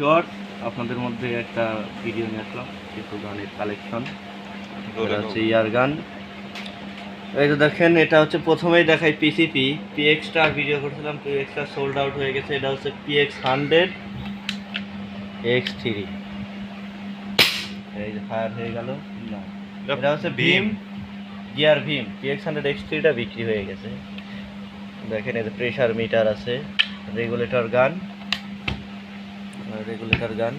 Viewer আপনাদের মধ্যে একটা ভিডিও নিয়ে আসলাম কিছু গানের কালেকশন হচ্ছে ইয়ার গান। এই তো দেখেন এটা হচ্ছে প্রথমেই দেখাই পিসিপি পিএক্স স্টার ভিডিও করছিলাম পিএক্স স্টার সোল্ড আউট হয়ে গেছে। এটা হচ্ছে পিএক্স হান্ড্রেড এক্স থ্রি এই যে ফায়ার হয়ে গেল। না এটা হচ্ছে Bhim. Gear Bhim. PX hundred X থ্রিটা বিক্রি হয়ে গেছে। দেখেন এতে প্রেশার মিটার আছে রেগুলেটর গান। Regulator gun.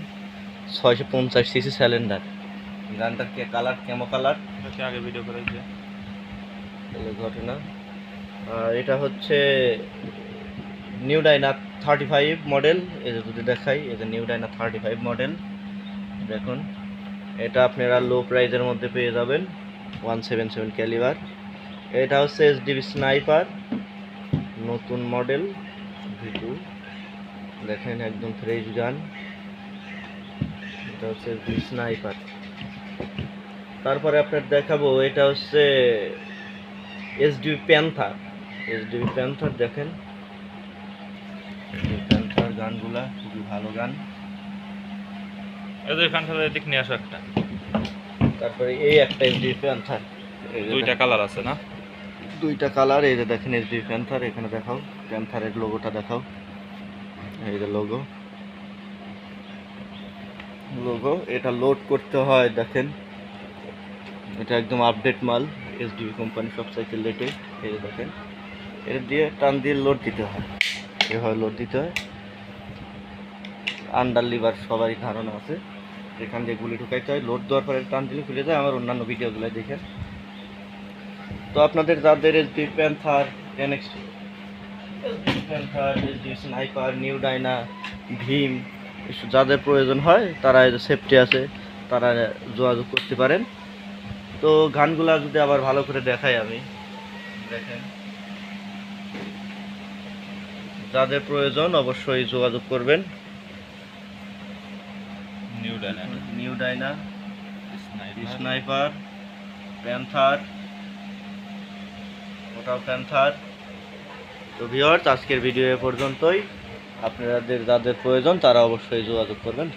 ছয়শো পঞ্চাশ সিসি সিলিন্ডার গানটার কে কালার কেমো কালার আগে ভিডিও করেছে ঘটনা। আর এটা হচ্ছে new Dyna thirty five model যে যদি দেখাই যে new Dyna thirty five model দেখুন এটা আপনারা লো প্রাইজের মধ্যে পেয়ে যাবেন ওয়ান সেভেন সেভেন ক্যালিবার এটা হচ্ছে এস ডিবি স্নাইপার নতুন মডেল ভিটু দেখেন একদম ফ্রেশ গান। এটা হচ্ছে স্নাইপার তারপরে আপনার দেখাবো এটা হচ্ছে এসডিবি প্যান্থার এসডিবি প্যান্থার দেখেন। প্যান্থার গানগুলা খুবই ভালো গান। এদের ফ্যান খেলার দিক নিয়ে আসো একটা। তারপরে এই একটা এসডিবি প্যান্থার দুইটা কালার আছে না? দুইটা কালার এই যে দেখেন এসডিবি প্যান্থার এখানে দেখাও। প্যান্থারের লোগোটা দেখাও। এই লোগো লোগো এটা লোড করতে হয়, দেখেন। এটা একদম আপডেট মাল এসডিবি কোম্পানি সবচাইতে লেটেস্ট এই দেখেন, এটা দিয়ে টান দিয়ে লোড দিতে হয়। এভাবে লোড দিতে হয়। আন্ডার লিভার সবারই ধারণা আছে। এখান দিয়ে গুলি ঢুকাইতে হয়। লোড দেওয়ার পরে টান দিলে খুলে যায়। আমার অন্যান্য ভিডিওগুলো দেখেন। তো আপনাদের যাদের SD Panther Tenex Panther SD Sniper New Dyna Bhim যাদের প্রয়োজন হয় তারা সেফটি আছে তারা যোগাযোগ করতে পারেন। তো গানগুলা যদি আবার ভালো করে দেখাই আমি। দেখেন। যাদের প্রয়োজন অবশ্যই যোগাযোগ করবেন। New Dyna New Dyna Sniper Panther ওটাও প্যান্থার তো ভিওর্স আজকের ভিডিও এ পর্যন্তই। আপনাদের যাদের প্রয়োজন তারা অবশ্যই যোগাযোগ করবেন।